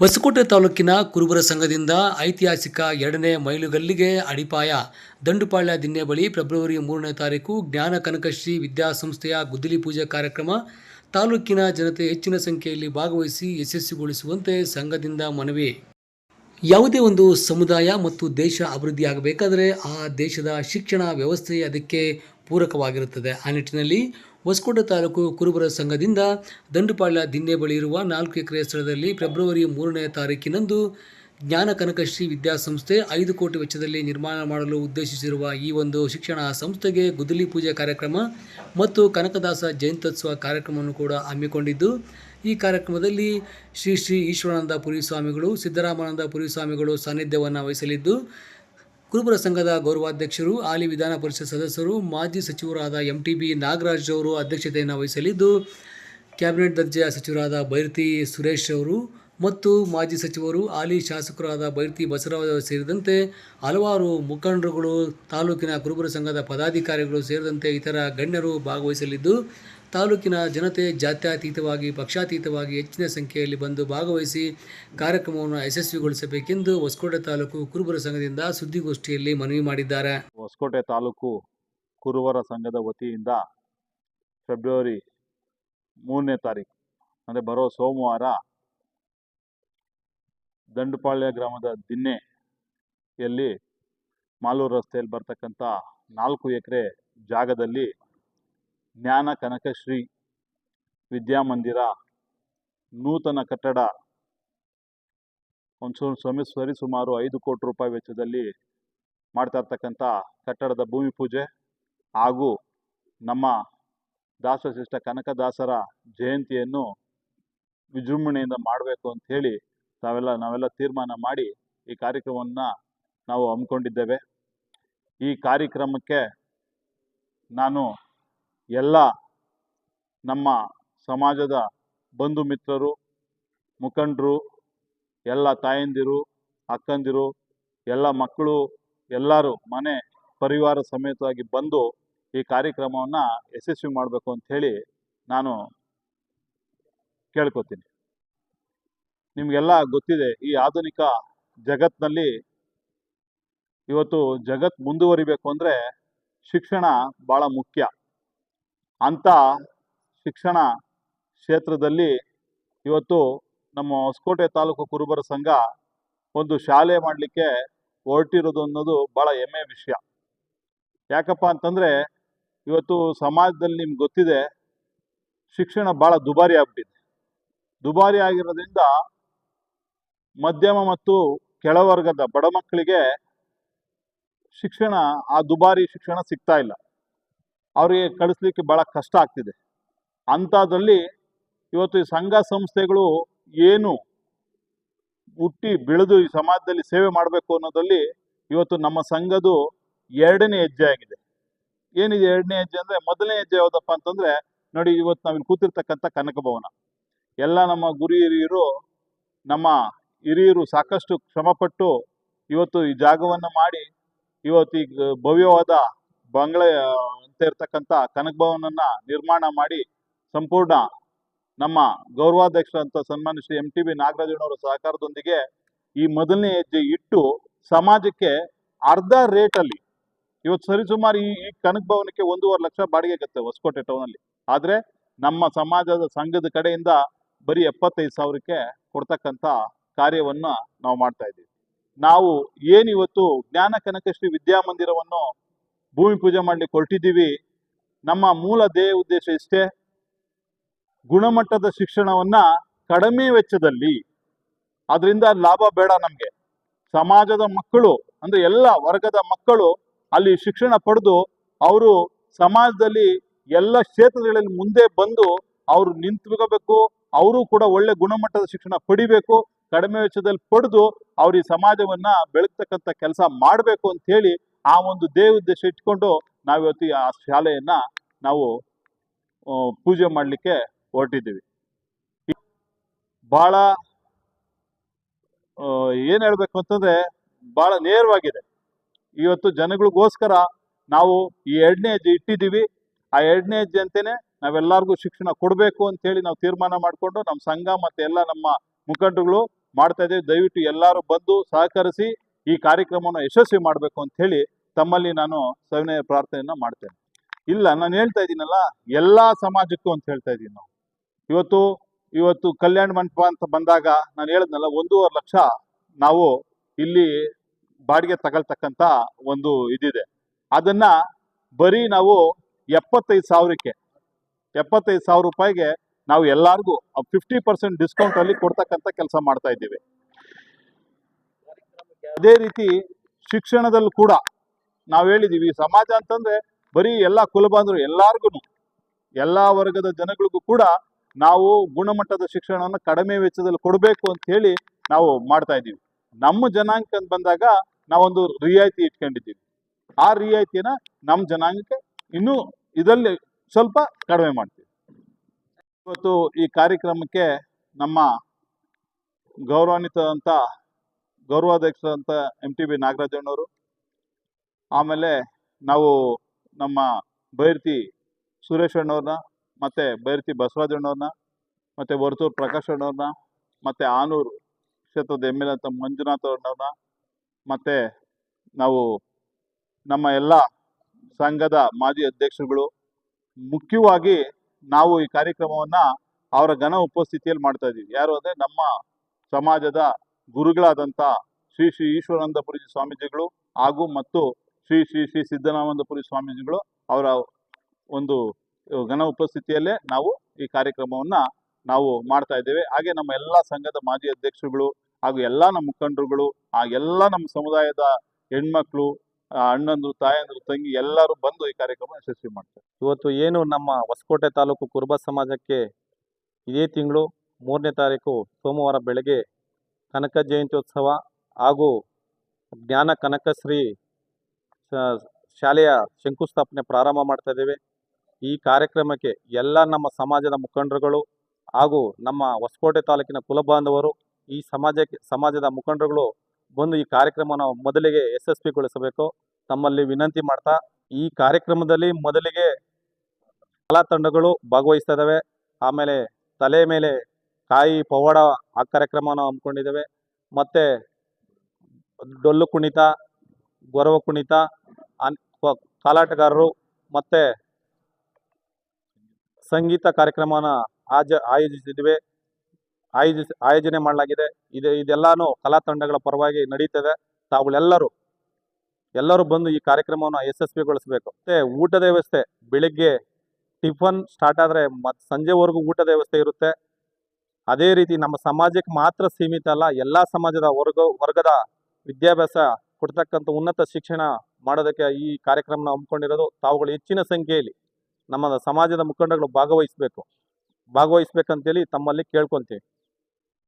ಹೊಸಕೋಟೆ ತಾಲೂಕಿನ ಕುರುಬರ ಸಂಘದಿಂದ ಐತಿಹಾಸಿಕ ಎರಡನೇ ಮೈಲುಗಲ್ಲಿಗೆ ಅಡಿಪಾಯ ದಂಡುಪಾಳ್ಯ ದಿನ್ನೆ ಬಳಿ ಫೆಬ್ರವರಿ ಮೂರನೇ ತಾರೀಕು ಜ್ಞಾನ ಕನಕಶ್ರೀ ವಿದ್ಯಾಸಂಸ್ಥೆಯ ಗುದ್ದಲಿ ಪೂಜೆ ಕಾರ್ಯಕ್ರಮ ತಾಲೂಕಿನ ಜನತೆ ಹೆಚ್ಚಿನ ಸಂಖ್ಯೆಯಲ್ಲಿ ಭಾಗವಹಿಸಿ ಯಶಸ್ವಿಗೊಳಿಸುವಂತೆ ಸಂಘದಿಂದ ಮನವಿ. ಯಾವುದೇ ಒಂದು ಸಮುದಾಯ ಮತ್ತು ದೇಶ ಅಭಿವೃದ್ಧಿಯಾಗಬೇಕಾದರೆ ಆ ದೇಶದ ಶಿಕ್ಷಣ ವ್ಯವಸ್ಥೆ ಅದಕ್ಕೆ ಪೂರಕವಾಗಿರುತ್ತದೆ. ಆ ನಿಟ್ಟಿನಲ್ಲಿ ಹೊಸಕೋಟೆ ತಾಲೂಕು ಕುರುಬರ ಸಂಘದಿಂದ ದಂಡುಪಾಳ್ಯ ದಿನ್ನೆ ಬಳಿ ಇರುವ ನಾಲ್ಕು ಎಕರೆ ಸ್ಥಳದಲ್ಲಿ ಫೆಬ್ರವರಿ ಮೂರನೇ ತಾರೀಕಿನಂದು ಜ್ಞಾನ ಕನಕಶ್ರೀ ವಿದ್ಯಾಸಂಸ್ಥೆ ಐದು ಕೋಟಿ ವೆಚ್ಚದಲ್ಲಿ ನಿರ್ಮಾಣ ಮಾಡಲು ಉದ್ದೇಶಿಸಿರುವ ಈ ಒಂದು ಶಿಕ್ಷಣ ಸಂಸ್ಥೆಗೆ ಗುದ್ದಲಿ ಪೂಜೆ ಕಾರ್ಯಕ್ರಮ ಮತ್ತು ಕನಕದಾಸ ಜಯಂತ್ಯೋತ್ಸವ ಕಾರ್ಯಕ್ರಮವನ್ನು ಕೂಡ ಹಮ್ಮಿಕೊಂಡಿದ್ದು, ಈ ಕಾರ್ಯಕ್ರಮದಲ್ಲಿ ಶ್ರೀ ಶ್ರೀ ಈಶ್ವರಾನಂದ ಪುರಿ ಸ್ವಾಮಿಗಳು ಸಿದ್ದರಾಮಾನಂದ ಪುರಿ ಸ್ವಾಮಿಗಳು ಸಾನ್ನಿಧ್ಯವನ್ನು ವಹಿಸಲಿದ್ದು ಕುರುಬರ ಸಂಘದ ಗೌರವಾಧ್ಯಕ್ಷರು, ಹಾಲಿ ವಿಧಾನ ಪರಿಷತ್ ಸದಸ್ಯರು, ಮಾಜಿ ಸಚಿವರಾದ ಎಂ ಟಿ ಬಿ ನಾಗರಾಜ್ ಅವರು ಅಧ್ಯಕ್ಷತೆಯನ್ನು ವಹಿಸಲಿದ್ದು, ಕ್ಯಾಬಿನೆಟ್ ದರ್ಜೆಯ ಸಚಿವರಾದ ಬೈರತಿ ಸುರೇಶ್ ಅವರು ಮತ್ತು ಮಾಜಿ ಸಚಿವರು, ಹಾಲಿ ಶಾಸಕರಾದ ಬೈರತಿ ಬಸವರಾಜ್ ಸೇರಿದಂತೆ ಹಲವಾರು ಮುಖಂಡರುಗಳು, ತಾಲೂಕಿನ ಕುರುಬರ ಸಂಘದ ಪದಾಧಿಕಾರಿಗಳು ಸೇರಿದಂತೆ ಇತರ ಗಣ್ಯರು ಭಾಗವಹಿಸಲಿದ್ದು ತಾಲೂಕಿನ ಜನತೆ ಜಾತ್ಯತೀತವಾಗಿ, ಪಕ್ಷಾತೀತವಾಗಿ ಹೆಚ್ಚಿನ ಸಂಖ್ಯೆಯಲ್ಲಿ ಬಂದು ಭಾಗವಹಿಸಿ ಕಾರ್ಯಕ್ರಮವನ್ನು ಯಶಸ್ವಿಗೊಳಿಸಬೇಕೆಂದು ಹೊಸಕೋಟೆ ತಾಲೂಕು ಕುರುಬರ ಸಂಘದಿಂದ ಸುದ್ದಿಗೋಷ್ಠಿಯಲ್ಲಿ ಮನವಿ ಮಾಡಿದ್ದಾರೆ. ಹೊಸಕೋಟೆ ತಾಲೂಕು ಕುರುವರ ಸಂಘದ ವತಿಯಿಂದ ಫೆಬ್ರವರಿ ಮೂರನೇ ತಾರೀಕು, ಅಂದರೆ ಬರೋ ಸೋಮವಾರ ದಂಡುಪಾಳ್ಯ ಗ್ರಾಮದ ದಿನ್ನೆಯಲ್ಲಿ ಮಾಲೂರು ರಸ್ತೆಯಲ್ಲಿ ಬರ್ತಕ್ಕಂಥ ನಾಲ್ಕು ಎಕರೆ ಜಾಗದಲ್ಲಿ ಜ್ಞಾನ ಕನಕಶ್ರೀ ವಿದ್ಯಾಮಂದಿರ, ನೂತನ ಕಟ್ಟಡ ಒಂದು ಸ್ವಾಮಿ ಸರಿ ಸುಮಾರು ಐದು ಕೋಟಿ ರೂಪಾಯಿ ವೆಚ್ಚದಲ್ಲಿ ಮಾಡ್ತಾ ಇರ್ತಕ್ಕಂಥ ಕಟ್ಟಡದ ಭೂಮಿ ಪೂಜೆ ಹಾಗೂ ನಮ್ಮ ದಾಸಶಿಷ್ಟ ಕನಕದಾಸರ ಜಯಂತಿಯನ್ನು ವಿಜೃಂಭಣೆಯಿಂದ ಮಾಡಬೇಕು ಅಂತ ಹೇಳಿ ತಾವೆಲ್ಲ, ನಾವೆಲ್ಲ ತೀರ್ಮಾನ ಮಾಡಿ ಈ ಕಾರ್ಯಕ್ರಮವನ್ನು ನಾವು ಹಮ್ಮಿಕೊಂಡಿದ್ದೇವೆ. ಈ ಕಾರ್ಯಕ್ರಮಕ್ಕೆ ನಾನು ಎಲ್ಲ ನಮ್ಮ ಸಮಾಜದ ಬಂಧು ಮಿತ್ರರು, ಮುಖಂಡರು, ಎಲ್ಲ ತಾಯಂದಿರು, ಅಕ್ಕಂದಿರು, ಎಲ್ಲ ಮಕ್ಕಳು, ಎಲ್ಲರೂ ಮನೆ ಪರಿವಾರ ಸಮೇತವಾಗಿ ಬಂದು ಈ ಕಾರ್ಯಕ್ರಮವನ್ನು ಯಶಸ್ವಿ ಮಾಡಬೇಕು ಅಂತ ಹೇಳಿ ನಾನು ಕೇಳ್ಕೊತೀನಿ. ನಿಮಗೆಲ್ಲ ಗೊತ್ತಿದೆ ಈ ಆಧುನಿಕ ಜಗತ್ತಿನಲ್ಲಿ ಇವತ್ತು ಜಗತ್ತು ಮುಂದುವರಿಬೇಕು ಅಂದರೆ ಶಿಕ್ಷಣ ಭಾಳ ಮುಖ್ಯ. ಅಂಥ ಶಿಕ್ಷಣ ಕ್ಷೇತ್ರದಲ್ಲಿ ಇವತ್ತು ನಮ್ಮ ಹೊಸಕೋಟೆ ತಾಲೂಕು ಕುರುಬರ ಸಂಘ ಒಂದು ಶಾಲೆ ಮಾಡಲಿಕ್ಕೆ ಹೊರಟಿರೋದು ಅನ್ನೋದು ಭಾಳ ಹೆಮ್ಮೆ ವಿಷಯ. ಯಾಕಪ್ಪ ಅಂತಂದರೆ ಇವತ್ತು ಸಮಾಜದಲ್ಲಿ ನಿಮ್ಗೆ ಗೊತ್ತಿದೆ, ಶಿಕ್ಷಣ ಭಾಳ ದುಬಾರಿ ಆಗ್ಬಿಟ್ಟಿದೆ. ದುಬಾರಿ ಆಗಿರೋದ್ರಿಂದ ಮಧ್ಯಮ ಮತ್ತು ಕೆಳವರ್ಗದ ಬಡ ಮಕ್ಕಳಿಗೆ ಶಿಕ್ಷಣ, ಆ ದುಬಾರಿ ಶಿಕ್ಷಣ ಸಿಗ್ತಾ ಇಲ್ಲ. ಅವರಿಗೆ ಕಳಿಸ್ಲಿಕ್ಕೆ ಭಾಳ ಕಷ್ಟ ಆಗ್ತಿದೆ. ಅಂಥದ್ರಲ್ಲಿ ಇವತ್ತು ಈ ಸಂಘ ಸಂಸ್ಥೆಗಳು ಏನು ಹುಟ್ಟಿ ಬೆಳೆದು ಈ ಸಮಾಜದಲ್ಲಿ ಸೇವೆ ಮಾಡಬೇಕು ಅನ್ನೋದ್ರಲ್ಲಿ ಇವತ್ತು ನಮ್ಮ ಸಂಘದು ಎರಡನೇ ಹೆಜ್ಜೆ ಆಗಿದೆ. ಏನಿದೆ ಎರಡನೇ ಹೆಜ್ಜೆ ಅಂದ್ರೆ, ಮೊದಲನೇ ಹೆಜ್ಜೆ ಯಾವುದಪ್ಪ ಅಂತಂದ್ರೆ, ನೋಡಿ ಇವತ್ತು ನಾವಿಲ್ಲಿ ಕೂತಿರ್ತಕ್ಕಂಥ ಕನಕ ಭವನ ಎಲ್ಲ ನಮ್ಮ ಗುರು ಹಿರಿಯರು, ನಮ್ಮ ಹಿರಿಯರು ಸಾಕಷ್ಟು ಶ್ರಮಪಟ್ಟು ಇವತ್ತು ಈ ಜಾಗವನ್ನು ಮಾಡಿ, ಇವತ್ತು ಈ ಭವ್ಯವಾದ ಬಂಗ್ಲೆ ಅಂತ ಇರ್ತಕ್ಕಂಥ ಕನಕ ಭವನನ್ನ ನಿರ್ಮಾಣ ಮಾಡಿ ಸಂಪೂರ್ಣ ನಮ್ಮ ಗೌರವಾಧ್ಯಕ್ಷರಂತ ಸನ್ಮಾನ್ಯ ಶ್ರೀ ಎಂ ಟಿ ಬಿ ನಾಗರಾಜನವರ ಸಹಕಾರದೊಂದಿಗೆ ಈ ಮೊದಲನೇ ಹೆಜ್ಜೆ ಇಟ್ಟು ಸಮಾಜಕ್ಕೆ ಅರ್ಧ ರೇಟಲ್ಲಿ ಇವತ್ತು ಸರಿಸುಮಾರು ಈ ಈ ಕನಕ ಭವನಕ್ಕೆ ಒಂದೂವರೆ ಲಕ್ಷ ಬಾಡಿಗೆ ಆಗುತ್ತೆ ಹೊಸಕೋಟೆ ಟೌನಲ್ಲಿ. ಆದರೆ ನಮ್ಮ ಸಮಾಜದ ಸಂಘದ ಕಡೆಯಿಂದ ಬರೀ ಎಪ್ಪತ್ತೈದು ಸಾವಿರಕ್ಕೆ ಕೊಡ್ತಕ್ಕಂಥ ಕಾರ್ಯವನ್ನ ನಾವು ಮಾಡ್ತಾ ಇದ್ದೀವಿ. ನಾವು ಏನಿವತ್ತು ಜ್ಞಾನ ಕನಕಶ್ರೀ ವಿದ್ಯಾಮಂದಿರವನ್ನು ಭೂಮಿ ಪೂಜೆ ಮಾಡ್ಲಿಕ್ಕೆ ಹೊರಟಿದ್ದೀವಿ. ನಮ್ಮ ಮೂಲ ದೇಹ ಉದ್ದೇಶ ಇಷ್ಟೇ, ಗುಣಮಟ್ಟದ ಶಿಕ್ಷಣವನ್ನ ಕಡಿಮೆ ವೆಚ್ಚದಲ್ಲಿ ಅದರಿಂದ ಲಾಭ ಬೇಡ ನಮಗೆ. ಸಮಾಜದ ಮಕ್ಕಳು, ಅಂದ್ರೆ ಎಲ್ಲ ವರ್ಗದ ಮಕ್ಕಳು ಅಲ್ಲಿ ಶಿಕ್ಷಣ ಪಡೆದು ಅವರು ಸಮಾಜದಲ್ಲಿ ಎಲ್ಲ ಕ್ಷೇತ್ರಗಳಲ್ಲಿ ಮುಂದೆ ಬಂದು ಅವರು ನಿಂತ್ಕೋಬೇಕು, ಅವರು ಕೂಡ ಒಳ್ಳೆ ಗುಣಮಟ್ಟದ ಶಿಕ್ಷಣ ಪಡಿಬೇಕು, ಕಡಿಮೆ ವೆಚ್ಚದಲ್ಲಿ ಪಡೆದು ಅವ್ರ ಈ ಸಮಾಜವನ್ನ ಬೆಳಗ್ತಕ್ಕಂಥ ಕೆಲಸ ಮಾಡಬೇಕು ಅಂತ ಹೇಳಿ ಆ ಒಂದು ದೇವ ಉದ್ದೇಶ ಇಟ್ಕೊಂಡು ನಾವಿವತ್ತು ಆ ಶಾಲೆಯನ್ನ ನಾವು ಪೂಜೆ ಮಾಡಲಿಕ್ಕೆ ಹೊರಟಿದ್ದೀವಿ. ಬಹಳ ಏನು ಏನ್ ಹೇಳ್ಬೇಕು ಅಂತಂದ್ರೆ ಬಹಳ ನೇರವಾಗಿದೆ. ಇವತ್ತು ಜನಗಳಿಗೋಸ್ಕರ ನಾವು ಈ ಎರಡನೇ ಹೆಜ್ಜೆ ಇಟ್ಟಿದ್ದೀವಿ. ಆ ಎರಡನೇ ಹೆಜ್ಜೆ ಅಂತೇನೆ ನಾವೆಲ್ಲರಿಗೂ ಶಿಕ್ಷಣ ಕೊಡಬೇಕು ಅಂತ ಹೇಳಿ ನಾವು ತೀರ್ಮಾನ ಮಾಡಿಕೊಂಡು ನಮ್ಮ ಸಂಘ ಮತ್ತೆ ಎಲ್ಲ ನಮ್ಮ ಮುಖಂಡರುಗಳು ಮಾಡ್ತಾ ಇದ್ದೀವಿ. ದಯವಿಟ್ಟು ಎಲ್ಲರೂ ಬಂದು ಸಹಕರಿಸಿ ಈ ಕಾರ್ಯಕ್ರಮವನ್ನು ಯಶಸ್ವಿ ಮಾಡಬೇಕು ಅಂತ ಹೇಳಿ ತಮ್ಮಲ್ಲಿ ನಾನು ಸವಿನಯ ಪ್ರಾರ್ಥನೆಯನ್ನ ಮಾಡ್ತೇನೆ. ಇಲ್ಲ, ನಾನು ಹೇಳ್ತಾ ಇದ್ದೀನಲ್ಲ, ಎಲ್ಲ ಸಮಾಜಕ್ಕೂ ಅಂತ ಹೇಳ್ತಾ ಇದ್ದೀನಿ ನಾವು. ಇವತ್ತು ಇವತ್ತು ಕಲ್ಯಾಣ ಮಂಟಪ ಅಂತ ಬಂದಾಗ ನಾನು ಹೇಳಿದ್ನಲ್ಲ, ಒಂದೂವರೆ ಲಕ್ಷ ನಾವು ಇಲ್ಲಿ ಬಾಡಿಗೆ ತಗೊಳ್ತಕ್ಕಂಥ ಒಂದು ಇದಿದೆ. ಅದನ್ನ ಬರೀ ನಾವು ಎಪ್ಪತ್ತೈದು ಸಾವಿರಕ್ಕೆ, ಎಪ್ಪತ್ತೈದು ಸಾವಿರ ರೂಪಾಯಿಗೆ ನಾವು ಎಲ್ಲಾರ್ಗೂ, ಫಿಫ್ಟಿ ಪರ್ಸೆಂಟ್ ಡಿಸ್ಕೌಂಟ್ ಅಲ್ಲಿ ಕೊಡ್ತಕ್ಕಂಥ ಕೆಲಸ ಮಾಡ್ತಾ ಇದ್ದೀವಿ. ಅದೇ ರೀತಿ ಶಿಕ್ಷಣದಲ್ಲೂ ಕೂಡ ನಾವು ಹೇಳಿದೀವಿ ಸಮಾಜ ಅಂತಂದ್ರೆ ಬರೀ ಎಲ್ಲ ಕುಲಬಾಂಧವರು ಎಲ್ಲಾರ್ಗು ಎಲ್ಲಾ ವರ್ಗದ ಜನಗಳಿಗೂ ಕೂಡ ನಾವು ಗುಣಮಟ್ಟದ ಶಿಕ್ಷಣವನ್ನು ಕಡಿಮೆ ವೆಚ್ಚದಲ್ಲಿ ಕೊಡಬೇಕು ಅಂತ ಹೇಳಿ ನಾವು ಮಾಡ್ತಾ ಇದ್ದೀವಿ. ನಮ್ಮ ಜನಾಂಗಕ್ಕೆ ಅಂತ ಬಂದಾಗ ನಾವೊಂದು ರಿಯಾಯಿತಿ ಇಟ್ಕೊಂಡಿದ್ದೀವಿ. ಆ ರಿಯಾಯಿತಿನ ನಮ್ಮ ಜನಾಂಗಕ್ಕೆ ಇನ್ನೂ ಇದರಲ್ಲಿ ಸ್ವಲ್ಪ ಕಡಿಮೆ ಮಾಡ್ತೀವಿ. ಇವತ್ತು ಈ ಕಾರ್ಯಕ್ರಮಕ್ಕೆ ನಮ್ಮ ಗೌರವಾನ್ವಿತ ಗೌರವಾಧ್ಯಕ್ಷರಂತ ಎಂ ಟಿ ಬಿ ನಾಗರಾಜಣ್ಣವರು. ಆಮೇಲೆ ನಾವು ನಮ್ಮ ಬೈರ್ತಿ ಸುರೇಶ್ ಅಣ್ಣವ್ರನ್ನ, ಮತ್ತೆ ಬೈರ್ತಿ ಬಸವರಾಜಣ್ಣವ್ರನ್ನ ಮತ್ತೆ ವರ್ತೂರ್ ಪ್ರಕಾಶ್ ಅಣ್ಣವ್ರನ್ನ, ಮತ್ತೆ ಆನೂರು ಕ್ಷೇತ್ರದ ಎಂ ಎಲ್ ಅಂತ ಮಂಜುನಾಥ್ ಅಣ್ಣವ್ರನ್ನ, ಮತ್ತೆ ನಾವು ನಮ್ಮ ಎಲ್ಲ ಸಂಘದ ಮಾಜಿ ಅಧ್ಯಕ್ಷರುಗಳು. ಮುಖ್ಯವಾಗಿ ನಾವು ಈ ಕಾರ್ಯಕ್ರಮವನ್ನ ಅವರ ಘನ ಉಪಸ್ಥಿತಿಯಲ್ಲಿ ಮಾಡ್ತಾ ಇದ್ದೀವಿ. ಯಾರು ಅಂದರೆ ನಮ್ಮ ಸಮಾಜದ ಗುರುಗಳಾದಂಥ ಶ್ರೀ ಶ್ರೀ ಈಶ್ವರಾನಂದಪುರಿ ಸ್ವಾಮೀಜಿಗಳು ಹಾಗೂ ಮತ್ತು ಶ್ರೀ ಶ್ರೀ ಶ್ರೀ ಸಿದ್ದರಾನಂದಪುರಿ ಸ್ವಾಮೀಜಿಗಳು ಅವರ ಒಂದು ಘನ ಉಪಸ್ಥಿತಿಯಲ್ಲೇ ನಾವು ಈ ಕಾರ್ಯಕ್ರಮವನ್ನು ನಾವು ಮಾಡ್ತಾ ಇದ್ದೇವೆ. ಹಾಗೆ ನಮ್ಮ ಎಲ್ಲ ಸಂಘದ ಮಾಜಿ ಅಧ್ಯಕ್ಷರುಗಳು ಹಾಗೂ ಎಲ್ಲ ನಮ್ಮ ಮುಖಂಡರುಗಳು ಆ ಎಲ್ಲ ನಮ್ಮ ಸಮುದಾಯದ ಹೆಣ್ಮಕ್ಳು ಅಣ್ಣಂದ್ರು, ತಾಯಂದ್ರು, ತಂಗಿ ಎಲ್ಲರೂ ಬಂದು ಈ ಕಾರ್ಯಕ್ರಮ ಯಶಸ್ವಿ ಮಾಡ್ತಾರೆ. ಇವತ್ತು ಏನು ನಮ್ಮ ಹೊಸಕೋಟೆ ತಾಲೂಕು ಕುರುಬ ಸಮಾಜಕ್ಕೆ ಇದೇ ತಿಂಗಳು ಮೂರನೇ ತಾರೀಕು ಸೋಮವಾರ ಬೆಳಗ್ಗೆ ಕನಕ ಜಯಂತ್ಯೋತ್ಸವ ಹಾಗೂ ಜ್ಞಾನ ಕನಕಶ್ರೀ ಶಾಲೆಯ ಶಂಕುಸ್ಥಾಪನೆ ಪ್ರಾರಂಭ ಮಾಡ್ತಾ ಇದ್ದೇವೆ. ಈ ಕಾರ್ಯಕ್ರಮಕ್ಕೆ ಎಲ್ಲ ನಮ್ಮ ಸಮಾಜದ ಮುಖಂಡರುಗಳು ಹಾಗೂ ನಮ್ಮ ಹೊಸಕೋಟೆ ತಾಲೂಕಿನ ಕುಲಬಾಂಧವರು ಈ ಸಮಾಜಕ್ಕೆ, ಸಮಾಜದ ಮುಖಂಡರುಗಳು ಬಂದು ಈ ಕಾರ್ಯಕ್ರಮನ ಮೊದಲಿಗೆ ಯಶಸ್ವಿಗೊಳಿಸಬೇಕು. ತಮ್ಮಲ್ಲಿ ವಿನಂತಿ ಮಾಡ್ತಾ ಈ ಕಾರ್ಯಕ್ರಮದಲ್ಲಿ ಮೊದಲಿಗೆ ಕಲಾ ತಂಡಗಳು ಭಾಗವಹಿಸ್ತಾ ಆಮೇಲೆ ತಲೆ ಮೇಲೆ ಕಾಯಿ ಪವಾಡ ಆ ಕಾರ್ಯಕ್ರಮನ ಹಮ್ಮಿಕೊಂಡಿದ್ದೇವೆ. ಮತ್ತೆ ಡೊಳ್ಳು ಕುಣಿತ, ಗೊರವ ಕುಣಿತ, ಅನ್- ಕಾಲಾಟಗಾರರು ಮತ್ತೆ ಸಂಗೀತ ಕಾರ್ಯಕ್ರಮನ ಆಜ ಆಯೋಜಿಸಿದ್ವಿ ಆಯೋಜಿಸಿ ಆಯೋಜನೆ ಮಾಡಲಾಗಿದೆ. ಇದು ಇದೆಲ್ಲಾನು ಕಲಾ ತಂಡಗಳ ಪರವಾಗಿ ನಡೀತದೆ. ತಾವುಗಳೆಲ್ಲರೂ ಎಲ್ಲರೂ ಬಂದು ಈ ಕಾರ್ಯಕ್ರಮವನ್ನು ಯಶಸ್ವಿಗೊಳಿಸಬೇಕು. ಮತ್ತೆ ಊಟದ ವ್ಯವಸ್ಥೆ ಬೆಳಿಗ್ಗೆ ಟಿಫನ್ ಸ್ಟಾರ್ಟ್ ಆದರೆ ಮತ್ತು ಸಂಜೆವರೆಗೂ ಊಟದ ವ್ಯವಸ್ಥೆ ಇರುತ್ತೆ. ಅದೇ ರೀತಿ ನಮ್ಮ ಸಮಾಜಕ್ಕೆ ಮಾತ್ರ ಸೀಮಿತ ಅಲ್ಲ, ಎಲ್ಲ ಸಮಾಜದ ವರ್ಗ, ವರ್ಗದ ವಿದ್ಯಾಭ್ಯಾಸ ಕೊಡ್ತಕ್ಕಂಥ ಉನ್ನತ ಶಿಕ್ಷಣ ಮಾಡೋದಕ್ಕೆ ಈ ಕಾರ್ಯಕ್ರಮನ ಹಮ್ಮಿಕೊಂಡಿರೋದು ತಾವುಗಳು ಹೆಚ್ಚಿನ ಸಂಖ್ಯೆಯಲ್ಲಿ ನಮ್ಮ ಸಮಾಜದ ಮುಖಂಡಗಳು ಭಾಗವಹಿಸಬೇಕು. ಭಾಗವಹಿಸ್ಬೇಕಂತೇಳಿ ತಮ್ಮಲ್ಲಿ ಕೇಳ್ಕೊಂತೀವಿ.